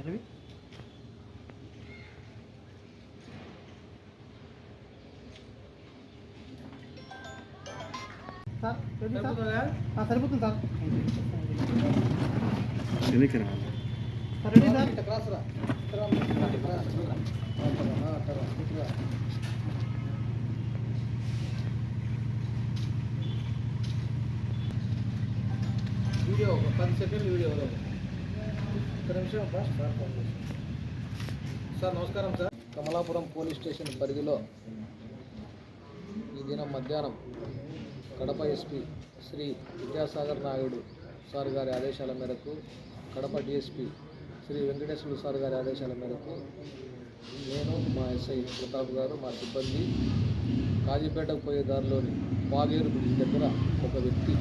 Ravi sir ready sir ఆ, సరిపోతుంది sir రావాలి సార్ రెడీ సార్ వీడియో ఒక పది సెకండ్లు వీడియో సార్ నమస్కారం సార్. కమలాపురం పోలీస్ స్టేషన్ పరిధిలో ఈ దినం మధ్యాహ్నం కడప ఎస్పీ శ్రీ విద్యాసాగర్ నాయుడు సార్ గారి ఆదేశాల మేరకు కడప డిఎస్పి శ్రీ వెంకటేశ్వరు సార్ గారి ఆదేశాల మేరకు నేను మా ఎస్ఐ ప్రతాప్ గారు మా సిబ్బంది కాజీపేటకు పోయే దారిలోని పాగేరు బ్రిడ్జ్ దగ్గర ఒక వ్యక్తి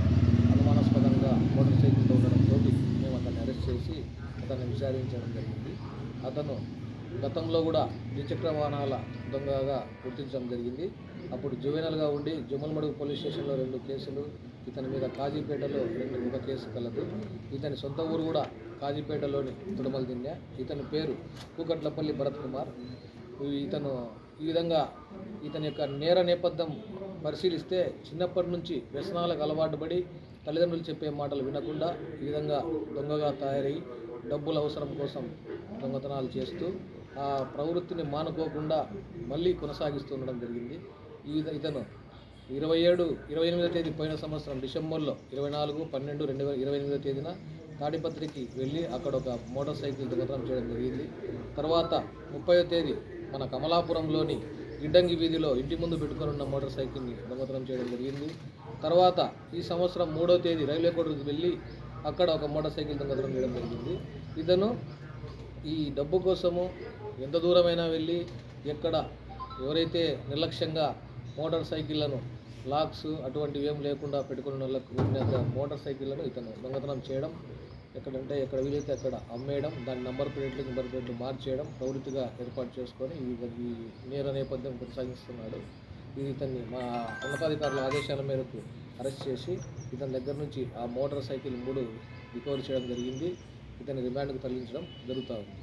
అనుమానాస్పదంగా మోటార్ సైకిల్తో ఉండడంతో మేము అతన్ని విచారించడం జరిగింది. అతను గతంలో కూడా ద్విచక్ర వాహనాల దొంగగా గుర్తించడం జరిగింది. అప్పుడు జువెనల్గా ఉండి జమ్మలమడుగు పోలీస్ స్టేషన్లో రెండు కేసులు ఇతని మీద కాజీపేటలో రెండు ఒక కేసు కలదు. ఇతని సొంత ఊరు కూడా కాజీపేటలోని తుడమల దిన్నె. ఇతని పేరు కూకట్లపల్లి భరత్ కుమార్. ఇతను ఈ విధంగా ఇతని యొక్క నేర నేపథ్యం పరిశీలిస్తే చిన్నప్పటి నుంచి వ్యసనాలకు అలవాటు పడి తల్లిదండ్రులు చెప్పే మాటలు వినకుండా ఈ విధంగా దొంగగా తయారై డబ్బుల అవసరం కోసం దొంగతనాలు చేస్తూ ఆ ప్రవృత్తిని మానుకోకుండా మళ్ళీ కొనసాగిస్తూ ఉండడం జరిగింది. ఈ ఇతను ఇరవై ఏడు ఇరవై ఎనిమిదో తేదీ పోయిన సంవత్సరం డిసెంబర్లో ఇరవై నాలుగు పన్నెండు రెండు వేల ఇరవై ఎనిమిదో తేదీన తాడిపత్రికి వెళ్ళి అక్కడ ఒక మోటార్ సైకిల్ దొంగతనం చేయడం జరిగింది. తర్వాత ముప్పయో తేదీ మన కమలాపురంలోని గిడ్డంగి వీధిలో ఇంటి ముందు పెట్టుకొని ఉన్న మోటార్ సైకిల్ని దొంగతనం చేయడం జరిగింది. తర్వాత ఈ సంవత్సరం మూడో తేదీ రైల్వే కోటకు వెళ్ళి అక్కడ ఒక మోటార్ సైకిల్ దొంగతనం చేయడం జరిగింది. ఇతను ఈ డబ్బు కోసము ఎంత దూరమైనా వెళ్ళి ఎక్కడ ఎవరైతే నిర్లక్ష్యంగా మోటార్ సైకిళ్ళను లాక్స్ అటువంటివి ఏం లేకుండా పెట్టుకున్న వాళ్ళకు మోటార్ సైకిళ్ళను ఇతను దొంగతనం చేయడం ఎక్కడంటే ఎక్కడ వీలైతే అక్కడ అమ్మేయడం దాని నంబర్ ప్లేట్లు నెంబర్ ప్లేట్లు మార్చేయడం ప్రవృత్తిగా ఏర్పాటు చేసుకొని ఈ ఈ నేర నేపథ్యం కొనసాగిస్తున్నాడు. ఇది ఇతన్ని మా ఉన్నతాధికారుల ఆదేశాల మేరకు అరెస్ట్ చేసి ఇతని దగ్గర నుంచి ఆ మోటార్ సైకిల్ మూడు రికవర్ చేయడం జరిగింది. ఇతని రిమాండ్కు తరలించడం జరుగుతూ ఉంది.